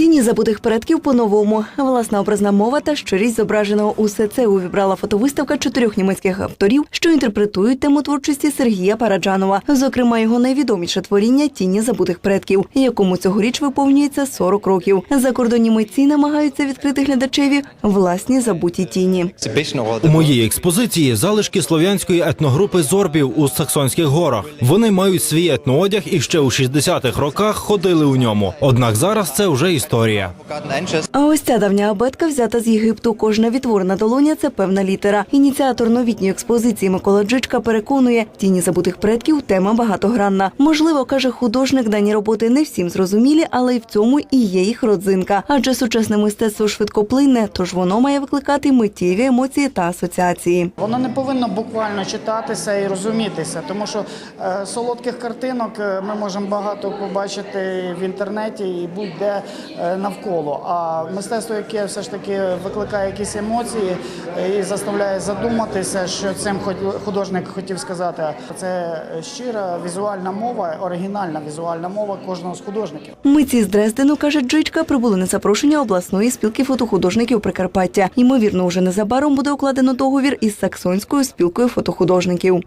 Тіні забутих предків по-новому. Власна образна мова та щирість зображеного усе це увібрала фотовиставка чотирьох німецьких авторів, що інтерпретують тему творчості Сергія Параджанова. Зокрема, його найвідоміше творіння Тіні забутих предків, якому цьогоріч виповнюється 40 років. Закордонні митці намагаються відкрити глядачеві власні забуті тіні. У моїй експозиції залишки слов'янської етногрупи зорбів у Саксонських горах. Вони мають свій етноодяг і ще у 60-х роках ходили у ньому. Однак зараз це вже історія. А ось ця давня абетка взята з Єгипту. Кожна відтворена долоня це певна літера. Ініціатор новітньої експозиції Микола Джичка переконує, тіні забутих предків тема багатогранна. Можливо, каже художник, дані роботи не всім зрозумілі, але й в цьому і є їх родзинка. Адже сучасне мистецтво швидкоплинне, тож воно має викликати миттєві емоції та асоціації. Воно не повинно буквально читатися і розумітися, тому що е, солодких картинок е, ми можемо багато побачити в інтернеті і будь-де е, навколо. А мистецтво, яке все ж таки викликає якісь емоції е, і заставляє задуматися, що цим художник хотів сказати. Це щира візуальна мова, оригінальна візуальна мова кожного з художників. Митці з Дрездену, каже Джичка, прибули на запрошення обласної спілки фотохудожників Прикарпаття. Ймовірно, уже незабаром буде укладено договір із Саксонською спілкою фотохудожників.